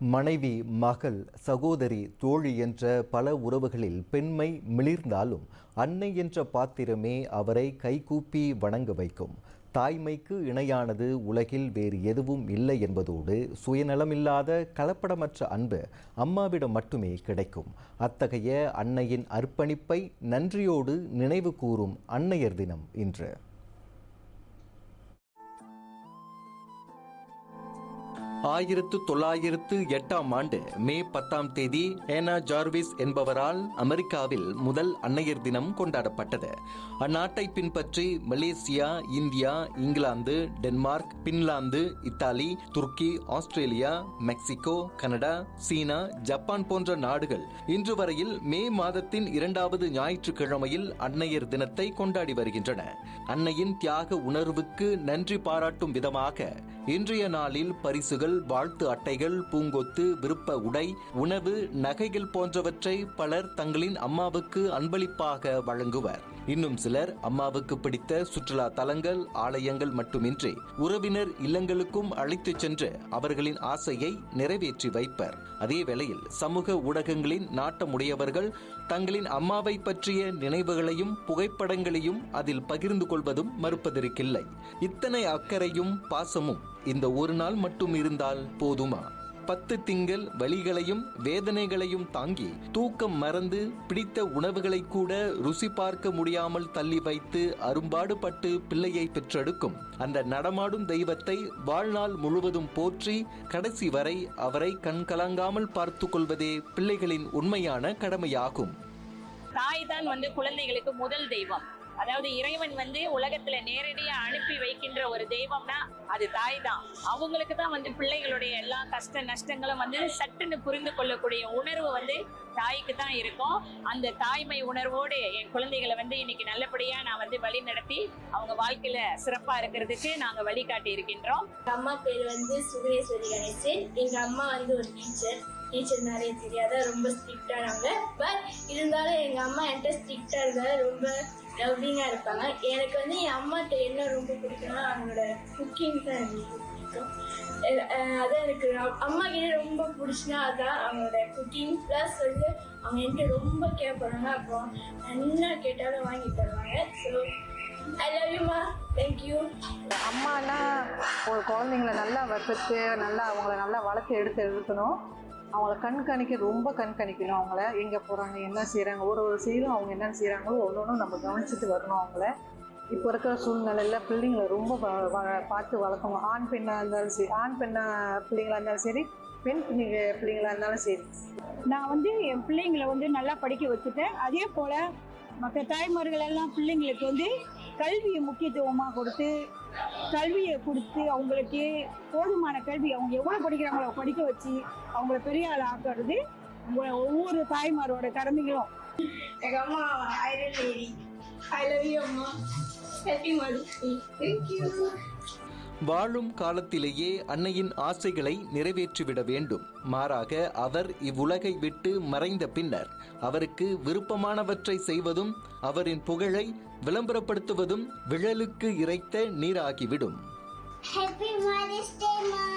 மனைவி மகள் சகோதரி தோழி என்ற பல உறவுகளில் பெண்மை மிளிர்ந்தாலும் அன்னை என்ற பாத்திரமே அவரை கைகூப்பி வணங்க வைக்கும். தாய்மைக்கு இணையானது உலகில் வேறு எதுவும் இல்லை என்பதோடு சுயநலமில்லாத கலப்படமற்ற அன்பு அம்மாவிடம் மட்டுமே கிடைக்கும். அத்தகைய அன்னையின் அர்ப்பணிப்பை நன்றியோடு நினைவு கூறும் அன்னையர் தினம் இன்று. ஆயிரத்து தொள்ளாயிரத்து எட்டாம் ஆண்டு மே பத்தாம் தேதி ஏனா ஜார்விஸ் என்பவரால் அமெரிக்காவில் முதல் அன்னையர் தினம் கொண்டாடப்பட்டது. அந்நாட்டை பின்பற்றி Malaysia India England Denmark Finland Italy துருக்கி Australia Mexico Canada China Japan போன்ற நாடுகள் இன்று வரையில் மே மாதத்தின் இரண்டாவது ஞாயிற்றுக்கிழமையில் அன்னையர் தினத்தை கொண்டாடி வருகின்றன. அன்னையின் தியாக உணர்வுக்கு நன்றி பாராட்டும் விதமாக இன்றைய நாளில் பரிசுகள் வாழ்த்து அட்டைகள் பூங்கொத்து விருப்ப உடை உணவு நகைகள் போன்றவற்றை பலர் தங்களின் அம்மாவுக்கு அன்பளிப்பாக வழங்குவர். இன்னும் சிலர் அம்மாவுக்கு பிடித்த சுற்றுலா தலங்கள் ஆலயங்கள் மட்டுமின்றி உறவினர் இல்லங்களுக்கும் அழைத்துச் சென்று அவர்களின் ஆசையை நிறைவேற்றி வைப்பர். அதே வேளையில் சமூக ஊடகங்களின் நாட்டமுடையவர்கள் தங்களின் அம்மாவை பற்றிய நினைவுகளையும் புகைப்படங்களையும் அதில் பகிர்ந்து கொள்வதும் மறுப்பதற்கில்லை. இத்தனை அக்கறையும் பாசமும் இந்த ஒரு நாள் மட்டும் இருந்தால் போதுமா? பத்து திங்கள் வலிகளையும் வேதனைகளையும் தாங்கி தூக்கம் மறந்து பிடித்த உணவுகளை கூட ருசி பார்க்க முடியாமல் தள்ளி வைத்து அரும்பாடுபட்டு பிள்ளையை பெற்றெடுக்கும். அந்த நடமாடும் தெய்வத்தை வாழ்நாள் முழுவதும் போற்றி கடைசி வரை அவரை கண்கலங்காமல் பார்த்து கொள்வதே பிள்ளைகளின் உண்மையான கடமையாகும். தாய் தான் வந்து குழந்தைகளுக்கு முதல் தெய்வம். அதாவது இறைவன் வந்து உலகத்துல நேரடியா அனுப்பி வைக்கின்ற ஒரு தெய்வம்னா அது தாய் தான் அவங்களுக்கு தான் வந்து பிள்ளைகளுடைய எல்லா கஷ்ட நஷ்டங்களும் வந்து சட்டுன்னு புரிந்து கொள்ளக்கூடிய உணர்வு வந்து தாய்க்கு தான் இருக்கும். அந்த தாய்மை உணர்வோடு என் குழந்தைகளை வந்து இன்னைக்கு நல்லபடியா நான் வந்து வழி நடத்தி அவங்க வாழ்க்கையில சிறப்பா இருக்கிறதுக்கு நாங்க வழிகாட்டி இருக்கின்றோம். அம்மா பேர் வந்து சுகரேஸ்வரி கணேசன். எங்க அம்மா வந்து ஒரு டீச்சர் டீச்சர் நிறைய தெரியாத ரொம்ப ஸ்ட்ரிக்டானவங்க பட் இருந்தாலும் எங்க அம்மா என்கிட்ட ஸ்ட்ரிக்டா இருக்காது ரொம்ப லவ்லிங்கா இருப்பாங்க. எனக்கு வந்து என் அம்மாட்ட என்ன ரொம்ப பிடிக்கும்னா அவங்களோட குக்கிங் தான் எனக்கு ரொம்ப பிடிக்கும். அஹ் அதான் எனக்கு அம்மா கிட்ட ரொம்ப பிடிச்சினா அதான் அவங்களோட குக்கிங் ப்ளஸ் வந்து அவங்க என்கிட்ட ரொம்ப கேட்பாங்க அப்புறம் என்ன கேட்டாலும் வாங்கி தருவாங்க. ஸோ ஐ லவ் யூமா தேங்க்யூ அம்மானா ஒரு குழந்தைங்கள நல்லா வளர்த்து நல்லா அவங்கள நல்லா வளர்த்து எடுத்து எடுக்கணும் அவங்கள கண்காணிக்க ரொம்ப கண்காணிக்கணும் அவங்கள. எங்கே போகிறாங்க என்ன செய்கிறாங்க ஒரு ஒரு செயலும் அவங்க என்னென்ன செய்கிறாங்களோ ஒன்று ஒன்றும் நம்ம கவனிச்சுட்டு வரணும் அவங்கள. இப்போ இருக்கிற சூழ்நிலையில் பிள்ளைங்களை ரொம்ப பார்த்து வளர்க்கணும். ஆண் பெண்ணாக இருந்தாலும் சரி ஆண் பெண்ணா பிள்ளைங்களா இருந்தாலும் சரி பெண் பிள்ளைங்க பிள்ளைங்களா இருந்தாலும் சரி. நான் வந்து என் பிள்ளைங்களை வந்து நல்லா படிக்க வச்சுட்டேன். அதே போல் மற்ற தாய்மார்கள் எல்லாம் பிள்ளைங்களுக்கு வந்து கல்வியை முக்கியத்துவமாக கொடுத்து கல்வியை கொடுத்து அவங்களுக்கு போதுமான கல்வி அவங்க எவ்வளோ படிக்கிறாங்களோ படிக்க வச்சு அவங்கள பெரிய ஆள் ஆக்கிறது ஒவ்வொரு தாய்மாரோட கடமைகளும். எங்கள் அம்மா iron lady I love you அம்மா. ஹாப்பி மதர்ஸ் டே வாழும் காலத்திலேயே அன்னையின் ஆசைகளை நிறைவேற்றிவிட வேண்டும். மாறாக அவர் இவ்வுலகை விட்டு மறைந்த பின்னர் அவருக்கு விருப்பமானவற்றை செய்வதும் அவரின் புகழை விளம்பரப்படுத்துவதும் விழலுக்கு இறைத்த நீராகிவிடும். Happy Mother's Day, Mom.